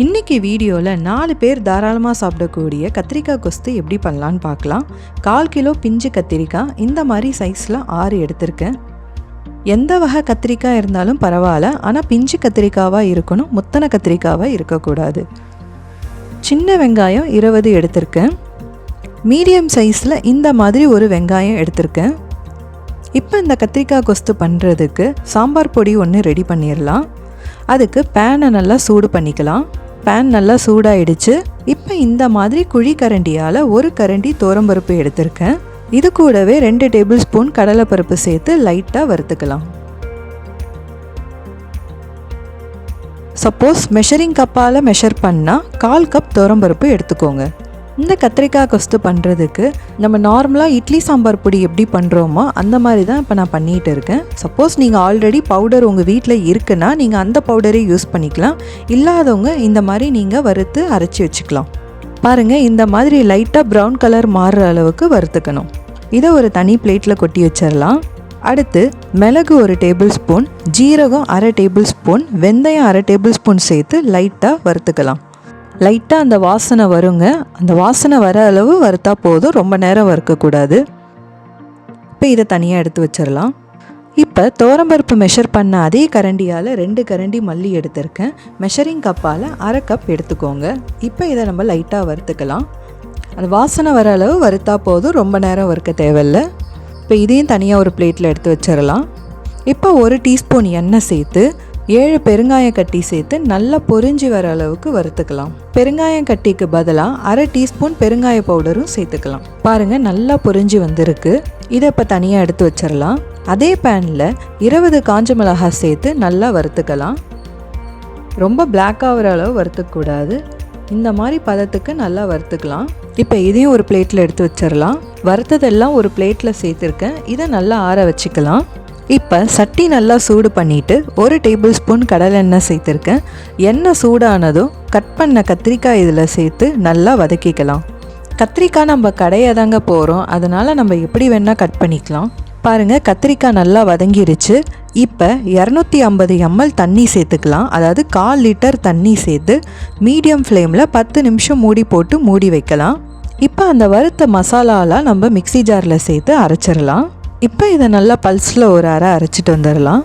இன்றைக்கி வீடியோவில் நாலு பேர் தாராளமாக சாப்பிடக்கூடிய கத்திரிக்காய் கொஸ்து எப்படி பண்ணலான்னு பார்க்கலாம். கால் கிலோ பிஞ்சு கத்திரிக்காய் இந்த மாதிரி சைஸில் ஆறு எடுத்திருக்கேன். எந்த வகை கத்திரிக்காய் இருந்தாலும் பரவாயில்ல ஆனால் பிஞ்சு கத்திரிக்காவாக இருக்கணும் முத்தனை கத்திரிக்காவாக இருக்கக்கூடாது. சின்ன வெங்காயம் இருபது எடுத்திருக்கேன். மீடியம் சைஸில் இந்த மாதிரி ஒரு வெங்காயம் எடுத்திருக்கேன். இப்போ இந்த கத்திரிக்காய் கொஸ்து பண்ணுறதுக்கு சாம்பார் பொடி ஒன்று ரெடி பண்ணிடலாம் அதுக்கு பேனை நல்லா சூடு பண்ணிக்கலாம். பேன் நல்லா சூடாயிடுச்சு. இப்போ இந்த மாதிரி குழி கரண்டியால் ஒரு கரண்டி தோரம்பருப்பு எடுத்திருக்கேன். இது கூடவே ரெண்டு டேபிள் ஸ்பூன் கடலைப்பருப்பு சேர்த்து லைட்டாக வறுத்துக்கலாம். சப்போஸ் மெஷரிங் கப்பால் மெஷர் பண்ணால் கால் கப் துவரம்பருப்பு எடுத்துக்கோங்க. இந்த கத்திரிக்காய் கொஸ்து பண்ணுறதுக்கு நம்ம நார்மலாக இட்லி சாம்பார் பொடி எப்படி பண்ணுறோமோ அந்த மாதிரி தான் இப்போ நான் பண்ணிகிட்டு இருக்கேன். சப்போஸ் நீங்கள் ஆல்ரெடி பவுடர் உங்கள் வீட்டில் இருக்குன்னா நீங்கள் அந்த பவுடரே யூஸ் பண்ணிக்கலாம். இல்லாதவங்க இந்த மாதிரி நீங்கள் வறுத்து அரைச்சி வச்சுக்கலாம். பாருங்கள் இந்த மாதிரி லைட்டாக ப்ரௌன் கலர் மாறுற அளவுக்கு வறுத்துக்கணும். இதை ஒரு தனி பிளேட்டில் கொட்டி வச்சிடலாம் அடுத்து மிளகு ஒரு டேபிள் ஸ்பூன் ஜீரகம் அரை டேபிள் ஸ்பூன் வெந்தயம் அரை டேபிள் ஸ்பூன் சேர்த்து லைட்டாக வறுத்துக்கலாம். லைட்டாக அந்த வாசனை வருங்க. அந்த வாசனை வர அளவு வறுத்தா போதும். ரொம்ப நேரம் வறுக்கக்கூடாது. இப்போ இதை தனியாக எடுத்து வச்சிடலாம் இப்போ தோரம்பருப்பு மெஷர் பண்ண அதே கரண்டியால் ரெண்டு கரண்டி மல்லி எடுத்திருக்கேன். மெஷரிங் கப்பால் அரை கப் எடுத்துக்கோங்க. இப்போ இதை நம்ம லைட்டாக வறுத்துக்கலாம். அந்த வாசனை வர அளவு வறுத்தா போதும். ரொம்ப நேரம் வறுக்க தேவையில்ல. இப்போ இதையும் தனியாக ஒரு பிளேட்டில் எடுத்து வச்சிடலாம் இப்போ ஒரு டீஸ்பூன் எண்ணெய் சேர்த்து ஏழு பெருங்காயம் கட்டி சேர்த்து நல்லா பொரிஞ்சு வர அளவுக்கு வறுத்துக்கலாம். பெருங்காயம் கட்டிக்கு பதிலாக அரை டீஸ்பூன் பெருங்காய பவுடரும் சேர்த்துக்கலாம். பாருங்க நல்லா பொரிஞ்சு வந்திருக்கு. இதை இப்போ தனியாக எடுத்து வச்சிடலாம் அதே பேனில் இருபது காஞ்ச மிளகாய் சேர்த்து நல்லா வறுத்துக்கலாம். ரொம்ப பிளாக் ஆகிற அளவு வறுத்துக்கூடாது இந்த மாதிரி பதத்துக்கு நல்லா வறுத்துக்கலாம். இப்போ இதையும் ஒரு பிளேட்டில் எடுத்து வச்சிடலாம் வறுத்ததெல்லாம் ஒரு பிளேட்டில் சேர்த்துருக்கேன். இதை நல்லா ஆற வச்சுக்கலாம். இப்போ சட்டி நல்லா சூடு பண்ணிவிட்டு ஒரு டேபிள் ஸ்பூன் கடலெண்ணெய் சேர்த்துருக்கேன். எண்ணெய் சூடானதும் கட் பண்ண கத்திரிக்காய் இதில் சேர்த்து நல்லா வதக்கிக்கலாம். கத்திரிக்காய் நம்ம கடையை தாங்க போகிறோம் அதனால் நம்ம எப்படி வேணால் கட் பண்ணிக்கலாம். பாருங்கள் கத்திரிக்காய் நல்லா வதங்கிருச்சு. இப்போ இரநூத்தி ஐம்பது எம்எல் தண்ணி சேர்த்துக்கலாம். அதாவது கால் லிட்டர் தண்ணி சேர்த்து மீடியம் ஃப்ளேமில் பத்து நிமிஷம் மூடி போட்டு மூடி வைக்கலாம். இப்போ அந்த வறுத்த மசாலாலாம் நம்ம மிக்சி ஜாரில் சேர்த்து அரைச்சிடலாம். இப்போ இதை நல்லா பல்ஸில் ஒரு அரை அரைச்சிட்டு வந்துடலாம்.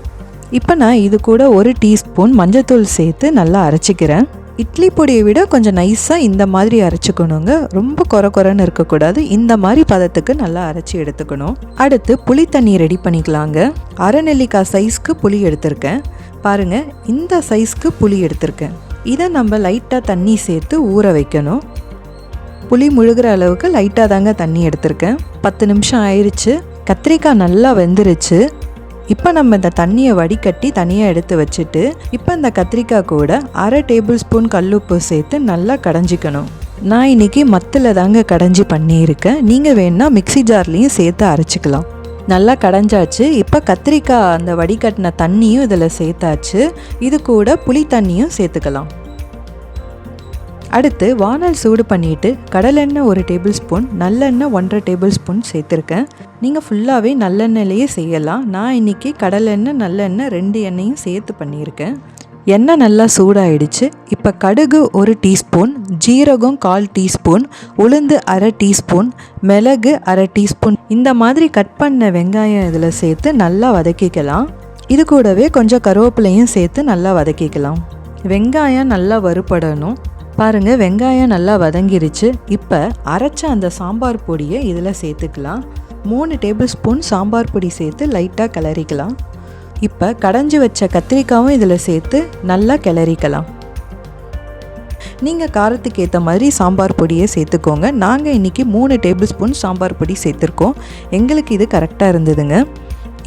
இப்போ நான் இது கூட ஒரு டீஸ்பூன் மஞ்சத்தூள் சேர்த்து நல்லா அரைச்சிக்கிறேன். இட்லி பொடியை விட கொஞ்சம் நைஸாக இந்த மாதிரி அரைச்சிக்கணுங்க. ரொம்ப குறை குறைன்னு இருக்கக்கூடாது. இந்த மாதிரி பதத்துக்கு நல்லா அரைச்சி எடுத்துக்கணும். அடுத்து புளி தண்ணி ரெடி பண்ணிக்கலாங்க. அரை நெல்லிக்காய் சைஸ்க்கு புளி எடுத்திருக்கேன். பாருங்கள் இந்த சைஸ்க்கு புளி எடுத்திருக்கேன். இதை நம்ம லைட்டாக தண்ணி சேர்த்து ஊற வைக்கணும். புளி முழுகிற அளவுக்கு லைட்டாக தாங்க தண்ணி எடுத்திருக்கேன். பத்து நிமிஷம் ஆயிடுச்சு கத்திரிக்காய் நல்லா வெந்துருச்சு. இப்போ நம்ம இந்த தண்ணியை வடிகட்டி தனியாக எடுத்து வச்சுட்டு இப்போ இந்த கத்திரிக்காய் கூட அரை டேபிள் ஸ்பூன் கல்லுப்பு சேர்த்து நல்லா கடைஞ்சிக்கணும். நான் இன்றைக்கி மத்தில் தாங்க கடைஞ்சி பண்ணியிருக்கேன். நீங்கள் வேணால் மிக்சி ஜார்லேயும் சேர்த்து அரைச்சிக்கலாம். நல்லா கடைஞ்சாச்சு. இப்போ கத்திரிக்காய் அந்த வடிகட்டின தண்ணியும் இதில் சேர்த்தாச்சு. இது கூட புளி தண்ணியும் சேர்த்துக்கலாம். அடுத்து வானல் சூடு பண்ணிவிட்டு கடலெண்ணெய் ஒரு டேபிள் ஸ்பூன் நல்லெண்ணெய் ஒன்றரை டேபிள் ஸ்பூன் சேர்த்துருக்கேன். நீங்கள் ஃபுல்லாகவே நல்லெண்ணெயிலேயே செய்யலாம். நான் இன்றைக்கி கடலெண்ணெய் நல்லெண்ணெய் ரெண்டு எண்ணெயும் சேர்த்து பண்ணியிருக்கேன். எண்ணெய் நல்லா சூடாயிடுச்சு. இப்போ கடுகு ஒரு டீஸ்பூன் ஜீரகம் கால் டீஸ்பூன் உளுந்து அரை டீஸ்பூன் மிளகு அரை டீஸ்பூன் இந்த மாதிரி கட் பண்ண வெங்காயம் இதில் சேர்த்து நல்லா வதக்கிக்கலாம். இது கூடவே கொஞ்சம் கருவேப்பிலையும் சேர்த்து நல்லா வதக்கிக்கலாம். வெங்காயம் நல்லா வறுபடணும். பாருங்கள் வெங்காயம் நல்லா வதங்கிருச்சு. இப்போ அரைச்ச அந்த சாம்பார் பொடியை இதில் சேர்த்துக்கலாம். மூணு டேபிள் ஸ்பூன் சாம்பார் பொடி சேர்த்து லைட்டாக கிளறிக்கலாம். இப்போ கடைஞ்சி வச்ச கத்திரிக்காவும் இதில் சேர்த்து நல்லா கிளறிக்கலாம். நீங்கள் காரத்துக்கு ஏற்ற மாதிரி சாம்பார் பொடியை சேர்த்துக்கோங்க. நாங்கள் இன்றைக்கி மூணு டேபிள் ஸ்பூன் சாம்பார் பொடி சேர்த்துருக்கோம். எங்களுக்கு இது கரெக்டாக இருந்ததுங்க.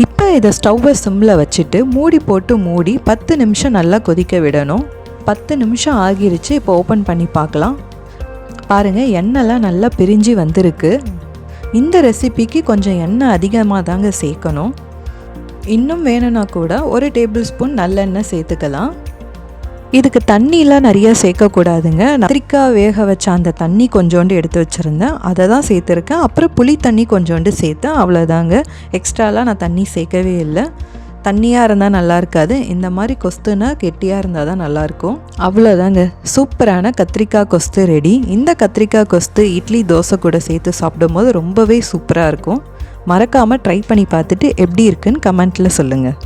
இப்போ இதை ஸ்டவ்வை சிம்மில் வச்சுட்டு மூடி போட்டு மூடி பத்து நிமிஷம் நல்லா கொதிக்க விடணும். பத்து நிமிஷம் ஆகிருச்சு இப்போ ஓப்பன் பண்ணி பார்க்கலாம். பாருங்கள் எண்ணெய்லாம் நல்லா பிரிஞ்சு வந்திருக்கு. இந்த ரெசிபிக்கு கொஞ்சம் எண்ணெய் அதிகமாக தாங்க சேர்க்கணும். இன்னும் வேணும்னா கூட ஒரு டேபிள் ஸ்பூன் நல்லெண்ணெய் சேர்த்துக்கலாம். இதுக்கு தண்ணியெலாம் நிறையா சேர்க்கக்கூடாதுங்க. கத்திரிக்காய் வேக வச்ச அந்த தண்ணி கொஞ்சோண்டு எடுத்து வச்சுருந்தேன். அதை தான் சேர்த்துருக்கேன். அப்புறம் புளி தண்ணி கொஞ்சோண்டு சேர்த்தேன். அவ்வளோதாங்க எக்ஸ்ட்ராலாம் நான் தண்ணி சேர்க்கவே இல்லை. தண்ணியாக இருந்தால் நல்லா இருக்காது. இந்த மாதிரி கொஸ்துனா கெட்டியாக இருந்தால் தான் நல்லாயிருக்கும் அவ்வளோதாங்க சூப்பரான கத்திரிக்காய் கொஸ்து ரெடி. இந்த கத்திரிக்காய் கொஸ்து இட்லி தோசை கூட சேர்த்து சாப்பிடும்போது ரொம்பவே சூப்பராக இருக்கும். மறக்காமல் ட்ரை பண்ணி பார்த்துட்டு எப்படி இருக்குன்னு கமெண்ட்டில் சொல்லுங்கள்